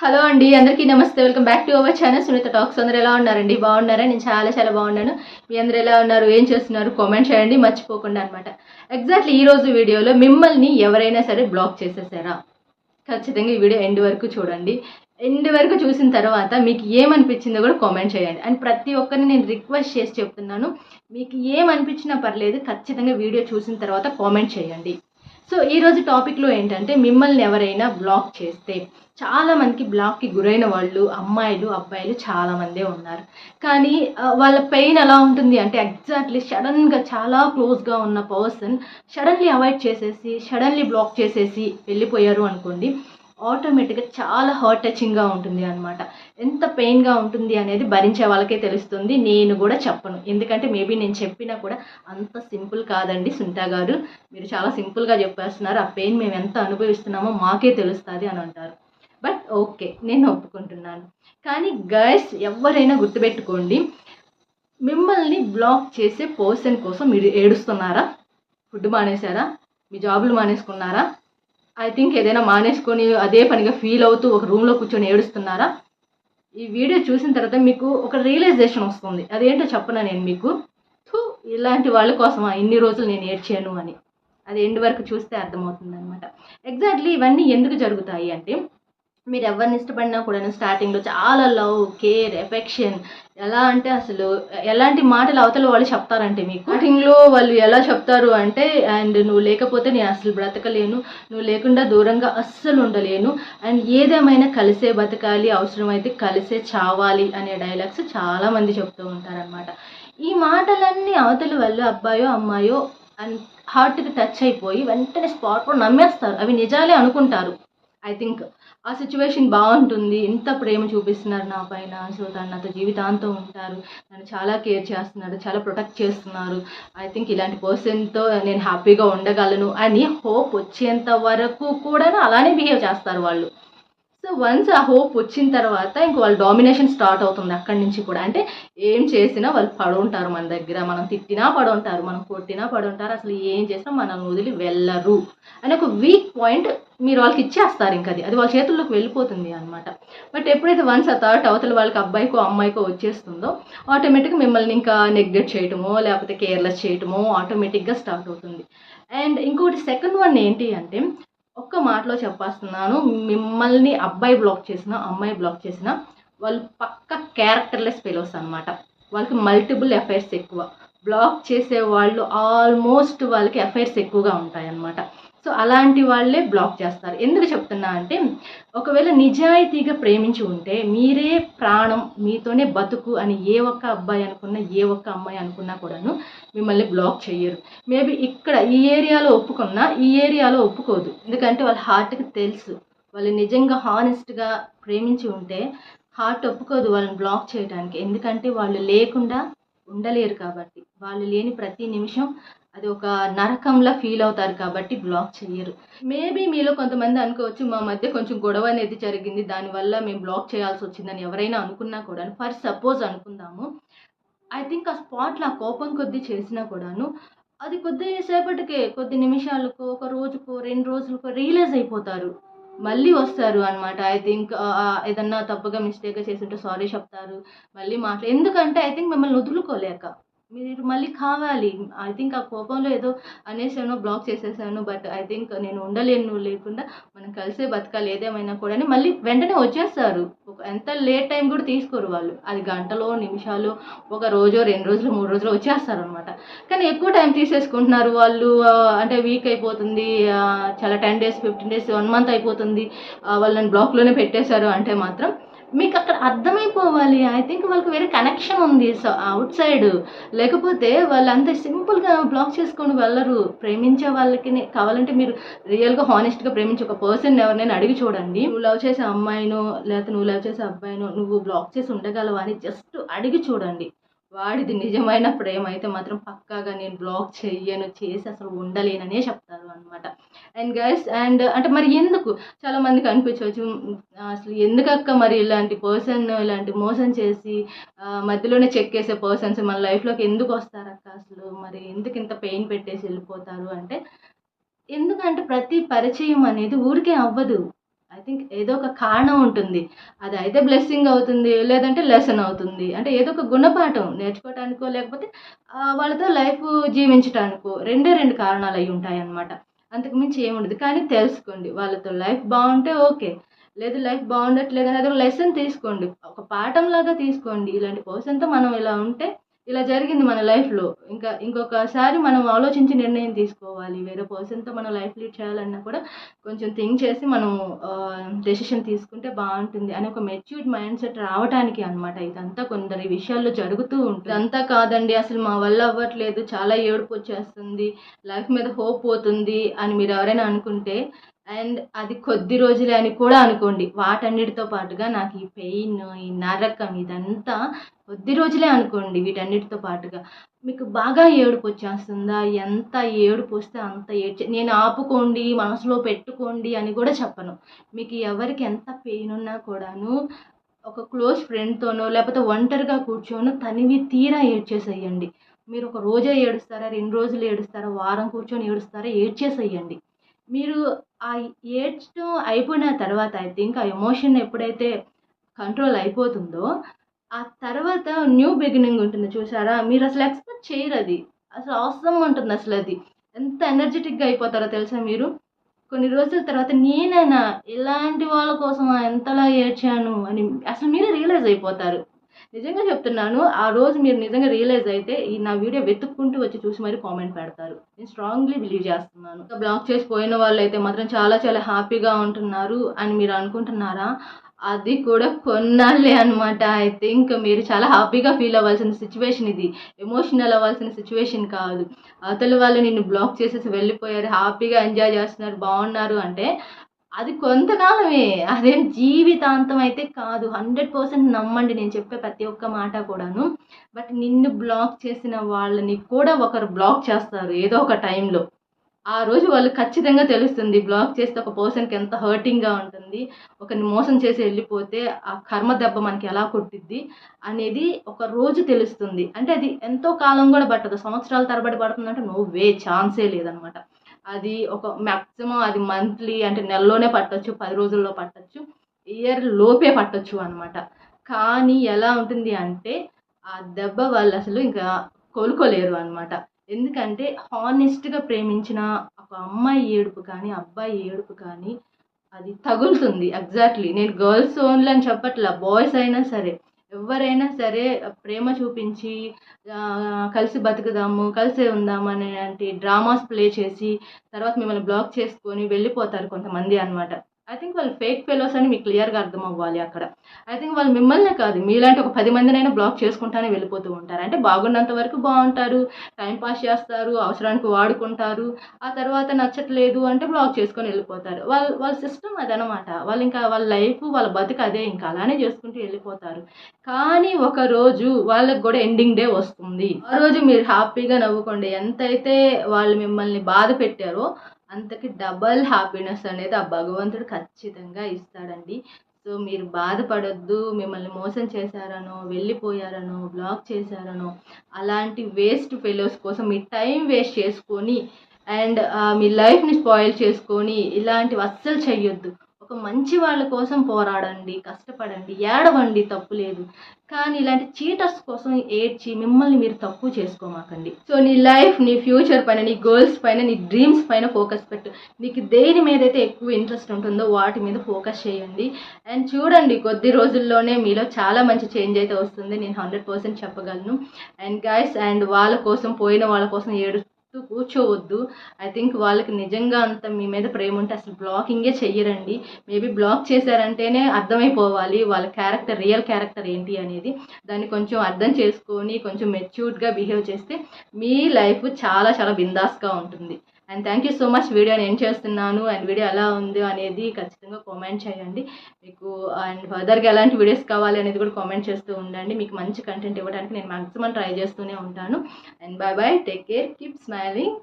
Hello అండి అందరికీ నమస్తే. Welcome back to our channel. Sunitha talks. అందరూ ఎలా ఉన్నారండి? బాగున్నారా? నేను చాలా చాలా బాగున్నాను. మీ అందరూ ఎలా ఉన్నారు? ఏం చేస్తున్నారు? కామెంట్ చేయండి. మర్చిపోకుండా అనమాట ఎగ్జాక్ట్లీ ఈ రోజు వీడియోలో మిమ్మల్ని ఎవరైనా సరే బ్లాక్ చేసేసారా? ఖచ్చితంగా ఈ వీడియో ఎండ్ వరకు చూడండి. ఎండ్ వరకు చూసిన తర్వాత మీకు ఏమనిపించిందో కూడా కామెంట్ చేయండి. అండ్ ప్రతి ఒక్కరిని నేను రిక్వెస్ట్ చేసి చెప్తున్నాను మీకు ఏమనిపించినా పర్లేదు ఖచ్చితంగా వీడియో చూసిన తర్వాత కామెంట్ చేయండి. సో ఈరోజు టాపిక్లో ఏంటంటే మిమ్మల్ని ఎవరైనా బ్లాక్ చేస్తే చాలా మందికి బ్లాక్కి గురైన వాళ్ళు అమ్మాయిలు అబ్బాయిలు చాలామందే ఉన్నారు. కానీ వాళ్ళ పెయిన్ ఎలా ఉంటుంది అంటే ఎగ్జాక్ట్లీ సడన్గా చాలా క్లోజ్గా ఉన్న పర్సన్ సడన్లీ అవాయిడ్ చేసేసి సడన్లీ బ్లాక్ చేసేసి వెళ్ళిపోయారు అనుకోండి. ఆటోమేటిక్గా చాలా హార్ట్ టచింగ్గా ఉంటుంది అనమాట ఎంత పెయిన్గా ఉంటుంది అనేది భరించే వాళ్ళకే తెలుస్తుంది. నేను కూడా చెప్పను. ఎందుకంటే మేబీ నేను చెప్పినా కూడా అంత సింపుల్ కాదండి సుంటా గారు. మీరు చాలా సింపుల్గా చెప్పేస్తున్నారు. ఆ పెయిన్ మేము ఎంత అనుభవిస్తున్నామో మాకే తెలుస్తుంది అని అంటారు. బట్ ఓకే నేను ఒప్పుకుంటున్నాను. కానీ గర్ల్స్ ఎవరైనా గుర్తుపెట్టుకోండి మిమ్మల్ని బ్లాక్ చేసే పర్సన్ కోసం మీరు ఏడుస్తున్నారా? ఫుడ్ మానేశారా? మీ జాబులు మానేసుకున్నారా? ఐ థింక్ ఏదైనా మానేసుకొని అదే పనిగా ఫీల్ అవుతూ ఒక రూమ్లో కూర్చొని ఏడుస్తున్నారా? ఈ వీడియో చూసిన తర్వాత మీకు ఒక రియలైజేషన్ వస్తుంది. అదేంటో చెప్పనా నేను మీకు? "థు, ఇలాంటి వాళ్ళ కోసమా ఇన్ని రోజులు నేను ఏడ్చాను అని. అది ఎండ్ వరకు చూస్తే అర్థమవుతుంది అనమాట ఎగ్జాక్ట్లీ ఇవన్నీ ఎందుకు జరుగుతాయి అంటే మీరు ఎవరిని ఇష్టపడినా కూడా స్టార్టింగ్లో చాలా లవ్ కేర్ ఎఫెక్షన్ ఎలా అంటే అసలు ఎలాంటి మాటలు అవతల వాళ్ళు చెప్తారంటే మీకు? స్టార్టింగ్లో వాళ్ళు ఎలా చెప్తారు అంటే అండ్ నువ్వు లేకపోతే నేను అసలు బ్రతకలేను నువ్వు లేకుండా దూరంగా అస్సలు ఉండలేను అండ్ ఏదేమైనా కలిసే బతకాలి అవసరమైతే కలిసే చావాలి అనే డైలాగ్స్ చాలామంది చెప్తూ ఉంటారనమాట ఈ మాటలన్నీ అవతల వాళ్ళు అబ్బాయో అమ్మాయో అండ్ హార్ట్కి టచ్ అయిపోయి వెంటనే స్పాట్లో నమ్మేస్తారు. అవి నిజాలే అనుకుంటారు. ఐ థింక్ ఆ సిచ్యువేషన్ బాగుంటుంది. ఇంత ప్రేమ చూపిస్తున్నారు నా పైన. సో తను నాతో జీవితాంతం ఉంటారు. నన్ను చాలా కేర్ చేస్తున్నారు. చాలా ప్రొటెక్ట్ చేస్తున్నారు. ఐ థింక్ ఇలాంటి పర్సన్తో నేను హ్యాపీగా ఉండగలను. అని హోప్ వచ్చేంత వరకు కూడా అలానే బిహేవ్ చేస్తారు వాళ్ళు. సో వన్స్ ఆ హోప్ వచ్చిన తర్వాత ఇంక వాళ్ళ డామినేషన్ స్టార్ట్ అవుతుంది అక్కడి నుంచి కూడా. అంటే ఏం చేసినా వాళ్ళు పడుంటారు మన దగ్గర. మనం తిట్టినా పడుంటారు. మనం కొట్టినా పడుంటారు. అసలు ఏం చేసినా మనం వదిలి వెళ్ళరు అని ఒక వీక్ పాయింట్ మీరు వాళ్ళకి ఇచ్చేస్తారు ఇంకా అది. అది వాళ్ళ చేతుల్లోకి వెళ్ళిపోతుంది అనమాట బట్ ఎప్పుడైతే వన్స్ ఆ థాట్ అవతల వాళ్ళకి అబ్బాయికో అమ్మాయికో వచ్చేస్తుందో ఆటోమేటిక్గా మిమ్మల్ని ఇంకా నెగ్లెక్ట్ చేయటమో లేకపోతే కేర్లెస్ చేయటమో ఆటోమేటిక్గా స్టార్ట్ అవుతుంది. అండ్ ఇంకోటి సెకండ్ వన్ ఏంటి అంటే ఒక్క మాటలో చెప్పేస్తున్నాను. మిమ్మల్ని అబ్బాయి బ్లాక్ చేసిన అమ్మాయి బ్లాక్ చేసిన వాళ్ళు పక్క క్యారెక్టర్లెస్ ఫెలోస్ అనమాట వాళ్ళకి మల్టిపుల్ ఎఫైర్స్ ఎక్కువ. బ్లాక్ చేసే వాళ్ళు ఆల్మోస్ట్ వాళ్ళకి ఎఫైర్స్ ఎక్కువగా ఉంటాయన్నమాట. సో అలాంటి వాళ్ళే బ్లాక్ చేస్తారు. ఎందుకు చెప్తున్నా అంటే ఒకవేళ నిజాయితీగా ప్రేమించి ఉంటే మీరే ప్రాణం మీతోనే బతుకు అని ఏ ఒక్క అబ్బాయి అనుకున్నా ఏ ఒక్క అమ్మాయి అనుకున్నా కూడాను మిమ్మల్ని బ్లాక్ చేయరు మేబీ ఇక్కడ ఈ ఏరియాలో ఒప్పుకున్నా ఈ ఏరియాలో ఒప్పుకోదు. ఎందుకంటే వాళ్ళ హార్ట్కి తెలుసు. వాళ్ళు నిజంగా హానెస్ట్గా ప్రేమించి ఉంటే హార్ట్ ఒప్పుకోదు వాళ్ళని బ్లాక్ చేయడానికి ఎందుకంటే వాళ్ళు లేకుండా ఉండలేరు కాబట్టి. వాళ్ళు లేని ప్రతి నిమిషం అది ఒక నరకంలా ఫీల్ అవుతారు కాబట్టి బ్లాక్ చేయరు మేబీ మీలో కొంతమంది అనుకోవచ్చు మా మధ్య కొంచెం గొడవ అనేది జరిగింది దానివల్ల మేము బ్లాక్ చేయాల్సి వచ్చిందని ఎవరైనా అనుకున్నా కూడా ఫర్ సపోజ్ అనుకుందాము ఐ థింక్ ఆ స్పాట్లో ఆ కోపం కొద్దీ చేసినా కూడాను అది కొద్దిసేపటికే కొద్ది నిమిషాలకు ఒక రోజుకో రెండు రోజులకో రియలైజ్ అయిపోతారు. మళ్ళీ వస్తారు అనమాట ఐ థింక్ ఏదన్నా తప్పుగా మిస్టేక్గా చేస్తుంటే సారీ చెప్తారు. మళ్ళీ మాట్లా ఎందుకంటే ఐ థింక్ మిమ్మల్ని వదులుకోలేక. మీరు మళ్ళీ కావాలి. ఐ థింక్ ఆ కోపంలో ఏదో అనేసాను బ్లాక్ చేసేసాను బట్ ఐ థింక్ నేను ఉండలేను లేకుండా మనం కలిసే బతకాలి ఏదేమైనా కూడా అని మళ్ళీ వెంటనే వచ్చేస్తారు. ఒక ఎంత లేట్ టైం కూడా తీసుకోరు వాళ్ళు. అది గంటలో నిమిషాలు ఒక రోజు రెండు రోజులు మూడు రోజులు వచ్చేస్తారు అనమాట కానీ ఎక్కువ టైం తీసేసుకుంటున్నారు వాళ్ళు అంటే వీక్ అయిపోతుంది చాలా ten days fifteen days one month అయిపోతుంది వాళ్ళని బ్లాక్లోనే పెట్టేశారు అంటే మాత్రం మీకు అక్కడ అర్థమైపోవాలి. ఐ థింక్ వాళ్ళకి వేరే కనెక్షన్ ఉంది. సో అవుట్ సైడ్ లేకపోతే వాళ్ళు అంత సింపుల్గా బ్లాక్ చేసుకొని వెళ్ళరు. ప్రేమించే వాళ్ళకి కావాలంటే మీరు రియల్గా హానెస్ట్గా ప్రేమించే ఒక పర్సన్ ఎవరినైనా అడిగి చూడండి. నువ్వు లవ్ చేసే అమ్మాయినో లేకపోతే నువ్వు లవ్ చేసే అబ్బాయినో నువ్వు బ్లాక్ చేసి ఉండగలవా అని జస్ట్ అడిగి చూడండి. వాడిది నిజమైనప్పుడు ఏమైతే మాత్రం పక్కాగా నేను బ్లాక్ చెయ్యను చేసి అసలు ఉండలేననే చెప్తారు అనమాట అండ్ గైస్ అండ్ అంటే మరి ఎందుకు? చాలామందికి అనిపించవచ్చు అసలు ఎందుకక్క మరి ఇలాంటి పర్సన్ ఇలాంటి మోసం చేసి మధ్యలోనే చెక్ చేసే పర్సన్స్ మన లైఫ్లోకి ఎందుకు వస్తారక్క అసలు? మరి ఎందుకు ఇంత పెయిన్ పెట్టేసి వెళ్ళిపోతారు అంటే ఎందుకంటే ప్రతి పరిచయం అనేది ఊరికే అవ్వదు. ఐ థింక్ ఏదో ఒక కారణం ఉంటుంది. అది అయితే బ్లెస్సింగ్ అవుతుంది లేదంటే లెసన్ అవుతుంది. అంటే ఏదో ఒక గుణపాఠం నేర్చుకోవటానికో లేకపోతే వాళ్ళతో లైఫ్ జీవించటానికో రెండే రెండు కారణాలు అయి ఉంటాయి అన్నమాట అంతకు మించి ఏముండదు కానీ తెలుసుకోండి వాళ్ళతో లైఫ్ బాగుంటే ఓకే లేదు లైఫ్ బాగుండట్లేదు అనేది ఒక లెసన్ తీసుకోండి. ఒక పాఠం లాగా తీసుకోండి. ఇలాంటి పర్సన్తో మనం ఇలా ఉంటే ఇలా జరిగింది మన లైఫ్లో ఇంకా ఇంకొకసారి మనం ఆలోచించి నిర్ణయం తీసుకోవాలి. వేరే పర్సన్తో మనం లైఫ్ లీడ్ చేయాలన్నా కూడా కొంచెం థింక్ చేసి మనం డెసిషన్ తీసుకుంటే బాగుంటుంది అని ఒక మెచ్యూర్డ్ మైండ్ సెట్ రావడానికి అనమాట ఇదంతా కొందరి విషయాల్లో జరుగుతూ ఉంటుంది. అంతా కాదండి. అసలు మా వల్ల అవ్వట్లేదు. చాలా ఏడుపు వచ్చేస్తుంది. లైఫ్ మీద హోప్ పోతుంది అని మీరు ఎవరైనా అనుకుంటే అండ్ అది కొద్ది రోజులే అని కూడా అనుకోండి. వాటన్నిటితో పాటుగా నాకు ఈ పెయిన్ ఈ నరకం ఇదంతా కొద్ది రోజులే అనుకోండి వీటన్నిటితో పాటుగా. మీకు బాగా ఏడుపు వచ్చేస్తుందా? ఎంత ఏడుపు వస్తే అంత ఏడ్చే? నేను ఆపుకోండి మనసులో పెట్టుకోండి అని కూడా చెప్పను. మీకు ఎవరికి ఎంత పెయిన్ ఉన్నా కూడాను ఒక క్లోజ్ ఫ్రెండ్తోనో లేకపోతే ఒంటరిగా కూర్చోనో తనివి తీరా ఏడ్చేసేయండి. మీరు ఒక రోజే ఏడుస్తారా? రెండు రోజులు ఏడుస్తారా? వారం కూర్చొని ఏడుస్తారా? ఏడ్చేసేయండి. మీరు ఆ ఏడ్చడం అయిపోయిన తర్వాత ఐ థింక్ ఆ ఎమోషన్ ఎప్పుడైతే కంట్రోల్ అయిపోతుందో ఆ తర్వాత న్యూ బిగినింగ్ ఉంటుంది చూసారా? మీరు అసలు ఎక్స్పెక్ట్ చేయరు అది. అసలు అవసరం ఉంటుంది అసలు అది. ఎంత ఎనర్జెటిక్గా అయిపోతారో తెలుసా మీరు? కొన్ని రోజుల తర్వాత నేనైనా ఇలాంటి వాళ్ళ కోసం ఎంతలా ఏడ్చాను అని అసలు మీరే రియలైజ్ అయిపోతారు. నిజంగా చెప్తున్నాను ఆ రోజు మీరు నిజంగా రియలైజ్ అయితే ఈ నా వీడియో వెతుక్కుంటూ వచ్చి చూసి మరి కామెంట్ పెడతారు. నేను స్ట్రాంగ్లీ బిలీవ్ చేస్తున్నాను. బ్లాక్ చేసి పోయిన వాళ్ళు అయితే మాత్రం చాలా చాలా హ్యాపీగా ఉంటున్నారు అని మీరు అనుకుంటున్నారా? అది కూడా కొన్నాళ్ళే అనమాట ఐ థింక్ మీరు చాలా హ్యాపీగా ఫీల్ అవ్వాల్సిన సిచ్యువేషన్ ఇది. ఎమోషనల్ అవ్వాల్సిన సిచ్యువేషన్ కాదు. అవతల వాళ్ళు నిన్ను బ్లాక్ చేసేసి వెళ్ళిపోయారు హ్యాపీగా ఎంజాయ్ చేస్తున్నారు బాగున్నారు అంటే అది కొంతకాలమే. అదేం జీవితాంతం అయితే కాదు. హండ్రెడ్ పర్సెంట్ నమ్మండి నేను చెప్పే ప్రతి ఒక్క మాట కూడాను. బట్ నిన్ను బ్లాక్ చేసిన వాళ్ళని కూడా ఒకరు బ్లాక్ చేస్తారు ఏదో ఒక టైంలో. ఆ రోజు వాళ్ళు ఖచ్చితంగా తెలుస్తుంది బ్లాక్ చేస్తే ఒక పర్సన్కి ఎంత హర్టింగ్గా ఉంటుంది. ఒకరిని మోసం చేసి వెళ్ళిపోతే ఆ కర్మ దెబ్బ మనకి ఎలా కొట్టిద్ది అనేది ఒక రోజు తెలుస్తుంది. అంటే అది ఎంతో కాలం కూడా పట్టదు. సంవత్సరాల తరబడి పడుతుందంటే నో వే ఛాన్సే లేదనమాట. అది ఒక మ్యాక్సిమం అది మంత్లీ అంటే నెలలోనే పట్టచ్చు పది రోజుల్లో పట్టచ్చు ఇయర్ లోపే పట్టచ్చు అనమాట కానీ ఎలా ఉంటుంది అంటే ఆ దెబ్బ వాళ్ళు అసలు ఇంకా కోలుకోలేరు అనమాట ఎందుకంటే హానెస్ట్గా ప్రేమించిన ఒక అమ్మాయి ఏడుపు కానీ అబ్బాయి ఏడుపు కానీ అది తగులుతుంది ఎగ్జాక్ట్లీ నేను గర్ల్స్ ఓన్లీ అని చెప్పట్లా బాయ్స్ అయినా సరే. ఎవరైనా సరే ప్రేమ చూపించి కలిసి బతుకుదాము కలిసే ఉందాము అనేలాంటి డ్రామాస్ ప్లే చేసి తర్వాత మిమ్మల్ని బ్లాక్ చేసుకొని వెళ్ళిపోతారు కొంతమంది అన్నమాట. ఐ థింక్ వాళ్ళు ఫేక్ ఫెలోస్ అని మీకు క్లియర్గా అర్థం అవ్వాలి అక్కడ. ఐ థింక్ వాళ్ళు మిమ్మల్నే కాదు మీలాంటి ఒక పది మందినైనా బ్లాక్ చేసుకుంటానే వెళ్ళిపోతూ ఉంటారు. అంటే బాగున్నంత వరకు బాగుంటారు టైం పాస్ చేస్తారు అవసరానికి వాడుకుంటారు ఆ తర్వాత నచ్చట్లేదు అంటే బ్లాక్ చేసుకొని వెళ్ళిపోతారు. వాళ్ళ వాళ్ళ సిస్టమ్ అదనమాట. వాళ్ళు ఇంకా వాళ్ళ లైఫ్ వాళ్ళ బతుకు అదే ఇంకా. అలానే చేసుకుంటూ వెళ్ళిపోతారు. కానీ ఒక రోజు వాళ్ళకి కూడా ఎండింగ్ డే వస్తుంది. ఆ రోజు మీరు హ్యాపీగా నవ్వుకోండి. ఎంతైతే వాళ్ళు మిమ్మల్ని బాధ పెట్టారో అంతకి డబల్ హ్యాపీనెస్ అనేది ఆ భగవంతుడు ఖచ్చితంగా ఇస్తాడండి. సో మీరు బాధపడొద్దు మిమ్మల్ని మోసం చేశారనో వెళ్ళిపోయారనో బ్లాక్ చేశారనో అలాంటి వేస్ట్ ఫెలోస్ కోసం మీ టైం వేస్ట్ చేసుకొని అండ్ మీ లైఫ్ని స్పాయిల్ చేసుకొని ఇలాంటివి అస్సలు చెయ్యొద్దు. ఒక మంచి వాళ్ళ కోసం పోరాడండి కష్టపడండి ఏడవండి తప్పు లేదు. కానీ ఇలాంటి చీటర్స్ కోసం ఏడ్చి మిమ్మల్ని మీరు తప్పు చేసుకోమాకండి. సో నీ లైఫ్ నీ ఫ్యూచర్ పైన నీ గోల్స్ పైన నీ డ్రీమ్స్ పైన ఫోకస్ పెట్టు. నీకు దేని మీద అయితే ఎక్కువ ఇంట్రెస్ట్ ఉంటుందో వాటి మీద ఫోకస్ చేయండి. అండ్ చూడండి కొద్ది రోజుల్లోనే మీలో చాలా మంచి చేంజ్ అయితే వస్తుంది. నేను హండ్రెడ్ పర్సెంట్ చెప్పగలను. అండ్ గైస్ అండ్ వాళ్ళ కోసం పోయిన వాళ్ళ కోసం ఏడు ఏడుస్తూ కూర్చోవద్దు. ఐ థింక్ వాళ్ళకి నిజంగా అంత మీ మీద ప్రేమ ఉంటే అసలు బ్లాకింగే చెయ్యరండి. మేబీ బ్లాక్ చేశారంటేనే అర్థమైపోవాలి వాళ్ళ క్యారెక్టర్ రియల్ క్యారెక్టర్ ఏంటి అనేది. దాన్ని కొంచెం అర్థం చేసుకొని కొంచెం మెచ్యూర్డ్గా బిహేవ్ చేస్తే మీ లైఫ్ చాలా చాలా బిందాస్గా ఉంటుంది. And thank you so much video నేను చేస్తున్నాను. అండ్ వీడియో ఎలా ఉంది అనేది ఖచ్చితంగా కామెంట్ చేయండి. మీకు అండ్ ఫర్దర్గా ఎలాంటి వీడియోస్ కావాలి అనేది కూడా కామెంట్ చేస్తూ ఉండండి. మీకు మంచి కంటెంట్ ఇవ్వడానికి నేను మాక్సిమం ట్రై చేస్తూనే ఉంటాను. And bye bye take care keep smiling